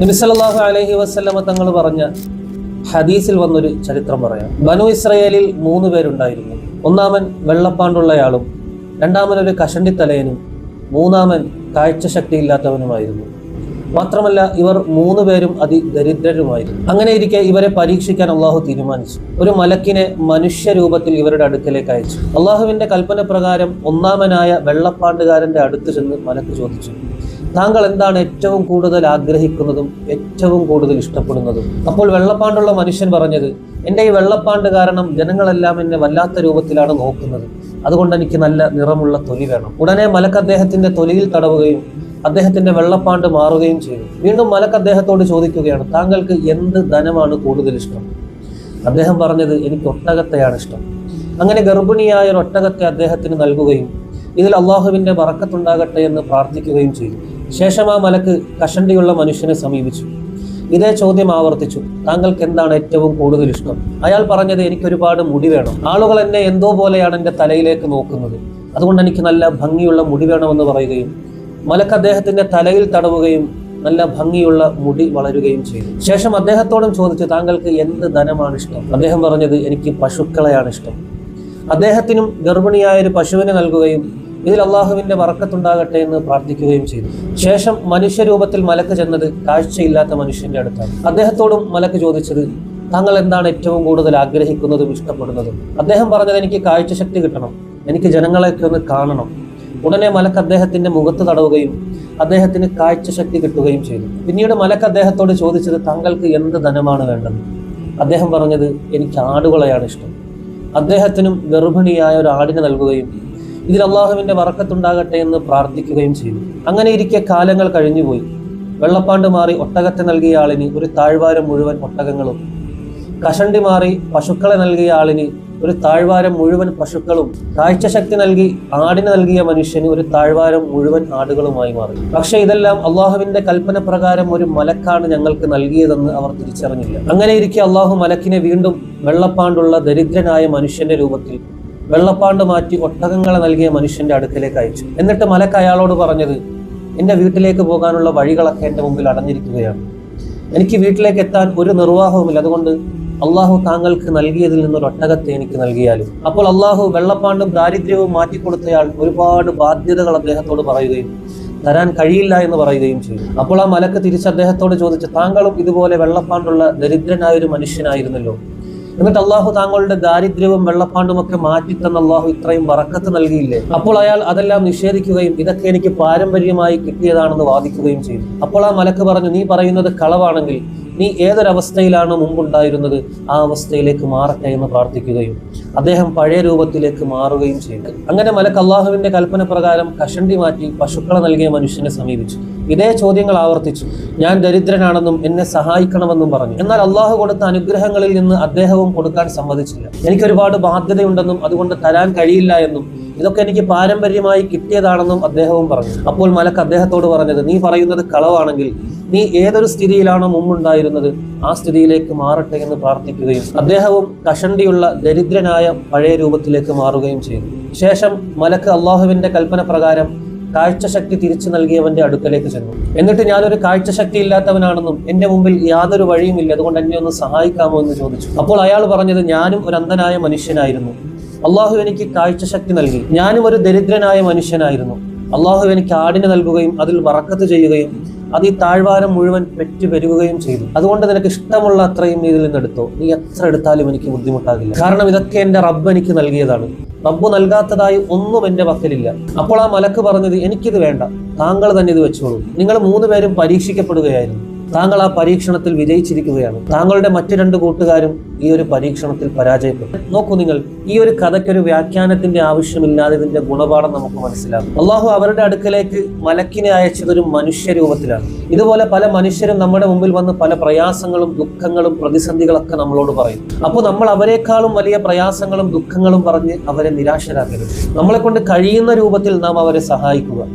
നബിസല്ലാഹു അലഹി വസ്ലമ തങ്ങൾ പറഞ്ഞ ഹദീസിൽ വന്നൊരു ചരിത്രം പറയാം. ബനു ഇസ്രയേലിൽ മൂന്ന് പേരുണ്ടായിരുന്നു. ഒന്നാമൻ വെള്ളപ്പാണ്ടുള്ളയാളും രണ്ടാമൻ ഒരു കഷണ്ടിത്തലയനും മൂന്നാമൻ കാഴ്ച കാഴ്ചശക്തിയില്ലാത്തവനുമായിരുന്നു. മാത്രമല്ല ഇവർ മൂന്ന് പേരും അതിദരിദ്രരുമായിരുന്നു. അങ്ങനെ ഇരിക്കെ ഇവരെ പരീക്ഷിക്കാൻ അള്ളാഹു തീരുമാനിച്ചു. ഒരു മലക്കിനെ മനുഷ്യരൂപത്തിൽ ഇവരുടെ അടുക്കലേക്ക് അയച്ചു. അള്ളാഹുവിന്റെ കൽപ്പന പ്രകാരം ഒന്നാമനായ വെള്ളപ്പാണ്ടുകാരന്റെ അടുത്ത് ചെന്ന് മലക്ക് ചോദിച്ചു. താങ്കൾ എന്താണ് ഏറ്റവും കൂടുതൽ ആഗ്രഹിക്കുന്നതും ഏറ്റവും കൂടുതൽ ഇഷ്ടപ്പെടുന്നതും? അപ്പോൾ വെള്ളപ്പാണ്ടുള്ള മനുഷ്യൻ പറഞ്ഞത് എന്റെ ഈ വെള്ളപ്പാണ്ട് കാരണം ജനങ്ങളെല്ലാം എന്നെ വല്ലാത്ത രൂപത്തിലാണ് നോക്കുന്നത്. അതുകൊണ്ട് എനിക്ക് നല്ല നിറമുള്ള തൊലി വേണം. ഉടനെ മലക്ക് അദ്ദേഹത്തിന്റെ തൊലിയിൽ തടവുകയും അദ്ദേഹത്തിന്റെ വെള്ളപ്പാണ്ട് മാറുകയും ചെയ്തു. വീണ്ടും മലക്ക് അദ്ദേഹത്തോട് ചോദിക്കുകയാണ് താങ്കൾക്ക് എന്ത് ധനമാണ് കൂടുതൽ ഇഷ്ടം? അദ്ദേഹം പറഞ്ഞത് എനിക്ക് ഒട്ടകത്തെയാണ് ഇഷ്ടം. അങ്ങനെ ഗർഭിണിയായ ഒരു ഒട്ടകത്തെ അദ്ദേഹത്തിന് നൽകുകയും ഇതിൽ അള്ളാഹുവിന്റെ വറക്കത്തുണ്ടാകട്ടെ എന്ന് പ്രാർത്ഥിക്കുകയും ചെയ്തു. ശേഷം ആ മലക്ക് കഷണ്ടിയുള്ള മനുഷ്യനെ സമീപിച്ചു. ഇതേ ചോദ്യം ആവർത്തിച്ചു താങ്കൾക്ക് എന്താണ് ഏറ്റവും കൂടുതൽ ഇഷ്ടം? അയാൾ പറഞ്ഞത് എനിക്ക് ഒരുപാട് മുടി വേണം. ആളുകൾ എന്നെ എന്തോ പോലെയാണ് എന്റെ തലയിലേക്ക് നോക്കുന്നത്. അതുകൊണ്ട് എനിക്ക് നല്ല ഭംഗിയുള്ള മുടി വേണമെന്ന് പറയുകയും മലക്ക് അദ്ദേഹത്തിന്റെ തലയിൽ തടവുകയും നല്ല ഭംഗിയുള്ള മുടി വളരുകയും ചെയ്തു. ശേഷം അദ്ദേഹത്തോടും ചോദിച്ചു താങ്കൾക്ക് എന്ത് ധനമാണ് ഇഷ്ടം? അദ്ദേഹം പറഞ്ഞത് എനിക്ക് പശുക്കളെയാണ് ഇഷ്ടം. അദ്ദേഹത്തിനും ഗർഭിണിയായ ഒരു പശുവിനെ നൽകുകയും ഇതിൽ അള്ളാഹുവിന്റെ വറക്കത്തുണ്ടാകട്ടെ എന്ന് പ്രാർത്ഥിക്കുകയും ചെയ്തു. ശേഷം മനുഷ്യരൂപത്തിൽ മലക്ക് ചെന്നത് കാഴ്ചയില്ലാത്ത മനുഷ്യന്റെ അടുത്താണ്. അദ്ദേഹത്തോടും മലക്ക് ചോദിച്ചത് താങ്കൾ എന്താണ് ഏറ്റവും കൂടുതൽ ആഗ്രഹിക്കുന്നതും ഇഷ്ടപ്പെടുന്നതും? അദ്ദേഹം പറഞ്ഞത് എനിക്ക് കാഴ്ചശക്തി കിട്ടണം. എനിക്ക് ജനങ്ങളെയൊക്കെ ഒന്ന് കാണണം. ഉടനെ മലക്ക് അദ്ദേഹത്തിന്റെ മുഖത്ത് തടവുകയും അദ്ദേഹത്തിന് കാഴ്ച ശക്തി കിട്ടുകയും ചെയ്തു. പിന്നീട് മലക്ക് അദ്ദേഹത്തോട് ചോദിച്ചത് താങ്കൾക്ക് എന്ത് ധനമാണ് വേണ്ടത്? അദ്ദേഹം പറഞ്ഞത് എനിക്ക് ആടുകളെയാണ് ഇഷ്ടം. അദ്ദേഹത്തിനും ഗർഭിണിയായ ഒരു ആടിനെ നൽകുകയും ഇതിൽ അള്ളാഹുവിന്റെ വറക്കത്തുണ്ടാകട്ടെ എന്ന് പ്രാർത്ഥിക്കുകയും ചെയ്തു. അങ്ങനെ ഇരിക്കെ കാലങ്ങൾ കഴിഞ്ഞുപോയി വെള്ളപ്പാണ്ട് മാറി ഒട്ടകത്തെ നൽകിയ ആളിന് ഒരു താഴ്വാരം മുഴുവൻ ഒട്ടകങ്ങളും. കഷണ്ടി മാറി പശുക്കളെ നൽകിയ ആളിന് ഒരു താഴ്വാരം മുഴുവൻ പശുക്കളും കാഴ്ചശക്തി നൽകി ആടിന് നൽകിയ മനുഷ്യന് ഒരു താഴ്വാരം മുഴുവൻ ആടുകളുമായി മാറി. പക്ഷേ ഇതെല്ലാം അള്ളാഹുവിന്റെ കൽപ്പന പ്രകാരം ഒരു മലക്കാണ് ഞങ്ങൾക്ക് നൽകിയതെന്ന് അവർ തിരിച്ചറിഞ്ഞില്ല. അങ്ങനെ ഇരിക്കെ അള്ളാഹു മലക്കിനെ വീണ്ടും വെള്ളപ്പാണ്ടുള്ള ദരിദ്രനായ മനുഷ്യന്റെ രൂപത്തിൽ വെള്ളപ്പാണ്ട് മാറ്റി ഒട്ടകങ്ങളെ നൽകിയ മനുഷ്യന്റെ അടുക്കലേക്ക് അയച്ചു. എന്നിട്ട് മലക്ക് അയാളോട് പറഞ്ഞത് എന്റെ വീട്ടിലേക്ക് പോകാനുള്ള വഴികളൊക്കെ എന്റെ മുമ്പിൽ അടഞ്ഞിരിക്കുകയാണ്. എനിക്ക് വീട്ടിലേക്ക് എത്താൻ ഒരു നിർവാഹവുമില്ല. അതുകൊണ്ട് അള്ളാഹു താങ്കൾക്ക് നൽകിയതിൽ നിന്നൊരു ഒട്ടകത്തെ എനിക്ക് നൽകിയാലും. അപ്പോൾ അള്ളാഹു വെള്ളപ്പാണ്ടും ദാരിദ്ര്യവും മാറ്റിക്കൊടുത്തയാൾ ഒരുപാട് ബാധ്യതകൾ അദ്ദേഹത്തോട് പറയുകയും തരാൻ കഴിയില്ല എന്ന് പറയുകയും ചെയ്തു. അപ്പോൾ ആ മലക്ക് തിരിച്ച് അദ്ദേഹത്തോട് ചോദിച്ചു താങ്കളും ഇതുപോലെ വെള്ളപ്പാണ്ടുള്ള ദരിദ്രനായ ഒരു മനുഷ്യനായിരുന്നല്ലോ. എന്നിട്ട് അള്ളാഹു താങ്കളുടെ ദാരിദ്ര്യവും വെള്ളപ്പാണ്ടും ഒക്കെ മാറ്റിത്തന്ന അള്ളാഹു ഇത്രയും വറക്കത്ത് നൽകിയില്ലേ? അപ്പോൾ അയാൾ അതെല്ലാം നിഷേധിക്കുകയും ഇതൊക്കെ എനിക്ക് പാരമ്പര്യമായി കിട്ടിയതാണെന്ന് വാദിക്കുകയും ചെയ്തു. അപ്പോൾ ആ മലക്ക് പറഞ്ഞു നീ പറയുന്നത് കളവാണെങ്കിൽ നീ ഏതൊരവസ്ഥയിലാണ് മുമ്പുണ്ടായിരുന്നത്? ആ അവസ്ഥയിലേക്ക് മാറട്ടെ എന്ന് പ്രാർത്ഥിക്കുകയും അദ്ദേഹം പഴയ രൂപത്തിലേക്ക് മാറുകയും ചെയ്തു. അങ്ങനെ മലക്ക് അള്ളാഹുവിന്റെ കൽപ്പന പ്രകാരം കഷണ്ടി മാറ്റി പശുക്കളെ നൽകിയ മനുഷ്യനെ സമീപിച്ചു. ഇതേ ചോദ്യങ്ങൾ ആവർത്തിച്ചു. ഞാൻ ദരിദ്രനാണെന്നും എന്നെ സഹായിക്കണമെന്നും പറഞ്ഞു. എന്നാൽ അള്ളാഹു കൊടുത്ത അനുഗ്രഹങ്ങളിൽ നിന്ന് അദ്ദേഹവും കൊടുക്കാൻ സമ്മതിച്ചില്ല. എനിക്ക് ഒരുപാട് ബാധ്യതയുണ്ടെന്നും അതുകൊണ്ട് തരാൻ കഴിയില്ല എന്നും ഇതൊക്കെ എനിക്ക് പാരമ്പര്യമായി കിട്ടിയതാണെന്നും അദ്ദേഹവും പറഞ്ഞു. അപ്പോൾ മലക്ക് അദ്ദേഹത്തോട് പറഞ്ഞത് നീ പറയുന്നത് കളവാണെങ്കിൽ നീ ഏതൊരു സ്ഥിതിയിലാണോ മുമ്പുണ്ടായിരുന്നത് ആ സ്ഥിതിയിലേക്ക് മാറട്ടെ എന്ന് പ്രാർത്ഥിക്കുകയും അദ്ദേഹവും കഷണ്ടിയുള്ള ദരിദ്രനായ പഴയ രൂപത്തിലേക്ക് മാറുകയും ചെയ്തു. ശേഷം മലക്ക് അള്ളാഹുവിന്റെ കൽപ്പന പ്രകാരം കാഴ്ചശക്തി തിരിച്ചു നൽകിയവന്റെ അടുക്കലേക്ക് ചെന്നു. എന്നിട്ട് ഞാനൊരു കാഴ്ചശക്തി ഇല്ലാത്തവനാണെന്നും എന്റെ മുമ്പിൽ യാതൊരു വഴിയുമില്ല അതുകൊണ്ട് എന്നെ ഒന്ന് സഹായിക്കാമോ എന്ന് ചോദിച്ചു. അപ്പോൾ അയാൾ പറഞ്ഞത് ഞാനും ഒരു അന്ധനായ മനുഷ്യനായിരുന്നു. അള്ളാഹു എനിക്ക് കാഴ്ചശക്തി നൽകി. ഞാനും ഒരു ദരിദ്രനായ മനുഷ്യനായിരുന്നു. അള്ളാഹു എനിക്ക് ആടിനെ നൽകുകയും അതിൽ വറക്കത്ത് ചെയ്യുകയും അത് ഈ താഴ്വാരം മുഴുവൻ പെറ്റു പെരുകുകയും ചെയ്തു. അതുകൊണ്ട് നിനക്ക് ഇഷ്ടമുള്ള അത്രയും ഇതിൽ നിന്ന് എടുത്തോ. നീ എത്ര എടുത്താലും എനിക്ക് ബുദ്ധിമുട്ടാകില്ല. കാരണം ഇതൊക്കെ എന്റെ റബ്ബ് എനിക്ക് നൽകിയതാണ്. റബ്ബ് നൽകാത്തതായി ഒന്നും എന്റെ പക്കലില്ല. അപ്പോൾ ആ മലക്ക് പറഞ്ഞത് എനിക്കിത് വേണ്ട. താങ്കൾ തന്നെ ഇത് വെച്ചോളൂ. നിങ്ങൾ മൂന്ന് പേരും പരീക്ഷിക്കപ്പെടുകയായിരുന്നു. താങ്കൾ ആ പരീക്ഷണത്തിൽ വിജയിച്ചിരിക്കുകയാണ്. താങ്കളുടെ മറ്റു രണ്ട് കൂട്ടുകാരും ഈ ഒരു പരീക്ഷണത്തിൽ പരാജയപ്പെട്ടു. നോക്കൂ നിങ്ങൾ ഈ ഒരു കഥയ്ക്കൊരു വ്യാഖ്യാനത്തിന്റെ ആവശ്യമില്ലാതെ ഇതിന്റെ ഗുണപാഠം നമുക്ക് മനസ്സിലാകും അള്ളാഹു അവരുടെ അടുക്കലേക്ക് മലക്കിനെ അയച്ചത് ഒരു മനുഷ്യരൂപത്തിലാണ്. ഇതുപോലെ പല മനുഷ്യരും നമ്മുടെ മുമ്പിൽ വന്ന് പല പ്രയാസങ്ങളും ദുഃഖങ്ങളും പ്രതിസന്ധികളൊക്കെ നമ്മളോട് പറയും. അപ്പോൾ നമ്മൾ അവരെക്കാളും വലിയ പ്രയാസങ്ങളും ദുഃഖങ്ങളും പറഞ്ഞ് അവരെ നിരാശരാക്കരുത്. നമ്മളെ കൊണ്ട് കഴിയുന്ന രൂപത്തിൽ നാം അവരെ സഹായിക്കുക.